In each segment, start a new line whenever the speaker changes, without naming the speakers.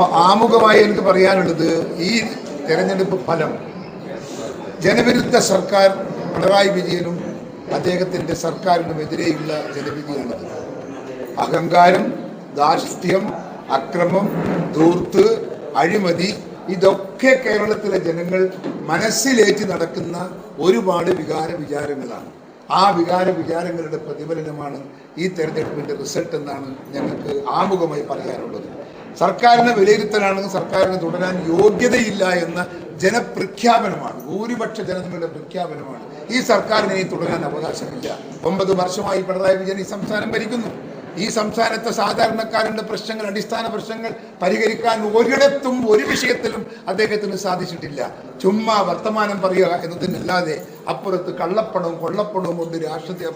അപ്പോൾ ആമുഖമായി എനിക്ക് പറയാനുള്ളത് ഈ തെരഞ്ഞെടുപ്പ് ഫലം ജനവിരുദ്ധ സർക്കാർ പിണറായി വിജയനും അദ്ദേഹത്തിന്റെ സർക്കാരിനുമെതിരെയുള്ള ജനവിധിയാണത്. അഹങ്കാരം ധാർഷ്ട്യം അക്രമം ധൂർത്ത് അഴിമതി ഇതൊക്കെ കേരളത്തിലെ ജനങ്ങൾ മനസ്സിലേറ്റി നടക്കുന്ന ഒരുപാട് വികാര വിചാരങ്ങളാണ്. ആ വികാര വിചാരങ്ങളുടെ പ്രതിഫലനമാണ് ഈ തെരഞ്ഞെടുപ്പിന്റെ റിസൾട്ട് എന്നാണ് ഞങ്ങൾക്ക് ആമുഖമായി പറയാനുള്ളത്. സർക്കാരിനെ വിലയിരുത്തലാണെങ്കിൽ സർക്കാരിന് തുടരാൻ യോഗ്യതയില്ല എന്ന ജനപ്രഖ്യാപനമാണ്. ഭൂരിപക്ഷ ജനതയുടെ പ്രഖ്യാപനമാണ്. ഈ സർക്കാരിനെ തുടരാൻ അവകാശമില്ല. ഒമ്പത് വർഷമായി പിണറായി വിജയൻ ഈ സംസ്ഥാനം ഭരിക്കുന്നു. ഈ സംസ്ഥാനത്തെ സാധാരണക്കാരുടെ പ്രശ്നങ്ങൾ അടിസ്ഥാന പ്രശ്നങ്ങൾ പരിഹരിക്കാൻ ഒരിടത്തും ഒരു വിഷയത്തിലും അദ്ദേഹത്തിന് സാധിച്ചിട്ടില്ല. ചുമ്മാ വർത്തമാനം പറയുക എന്നതിനല്ലാതെ അപ്പുറത്ത് കള്ളപ്പണവും കൊള്ളപ്പണവും കൊണ്ട് രാഷ്ട്രത്തെ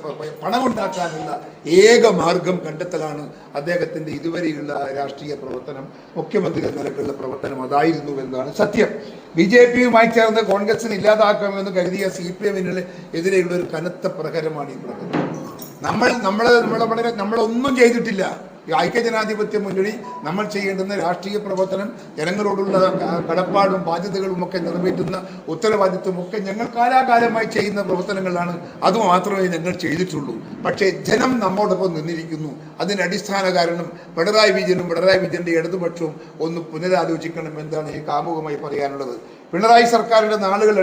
പണമുണ്ടാക്കാനുള്ള ഏക മാർഗം കണ്ടെത്തലാണ് അദ്ദേഹത്തിന്റെ ഇതുവരെയുള്ള രാഷ്ട്രീയ പ്രവർത്തനം മുഖ്യമന്ത്രി എന്ന നിലക്കുള്ള പ്രവർത്തനം അതായിരുന്നു എന്നതാണ് സത്യം. ബി ജെ പിയുമായി ചേർന്ന് കോൺഗ്രസിന് ഇല്ലാതാക്കാമെന്ന് കരുതിയ സി പി എമ്മിന് എതിരെയുള്ള ഒരു കനത്ത പ്രഹരമാണ് ഈ പ്രകടനം നമ്മൾ നമ്മൾ നമ്മളെ വളരെ നമ്മളൊന്നും ചെയ്തിട്ടില്ല. ഈ ഐക്യജനാധിപത്യ മുന്നണി നമ്മൾ ചെയ്യേണ്ടുന്ന രാഷ്ട്രീയ പ്രവർത്തനം ജനങ്ങളോടുള്ള കടപ്പാടും ബാധ്യതകളും ഒക്കെ നിറവേറ്റുന്ന ഉത്തരവാദിത്വം ഒക്കെ ഞങ്ങൾ കാലാകാലമായി ചെയ്യുന്ന പ്രവർത്തനങ്ങളാണ്. അത് മാത്രമേ ഞങ്ങൾ ചെയ്തിട്ടുള്ളൂ. പക്ഷേ ജനം നമ്മോടൊപ്പം നിന്നിരിക്കുന്നു. അതിന് അടിസ്ഥാന കാരണം പിണറായി വിജയനും പിണറായി വിജയന്റെ ഇടതുപക്ഷവും ഒന്ന് പുനരാലോചിക്കണം എന്താണ് ഈ കാമുകമായി പറയാനുള്ളത്. പിണറായി സർക്കാരിന്റെ നാളുകൾ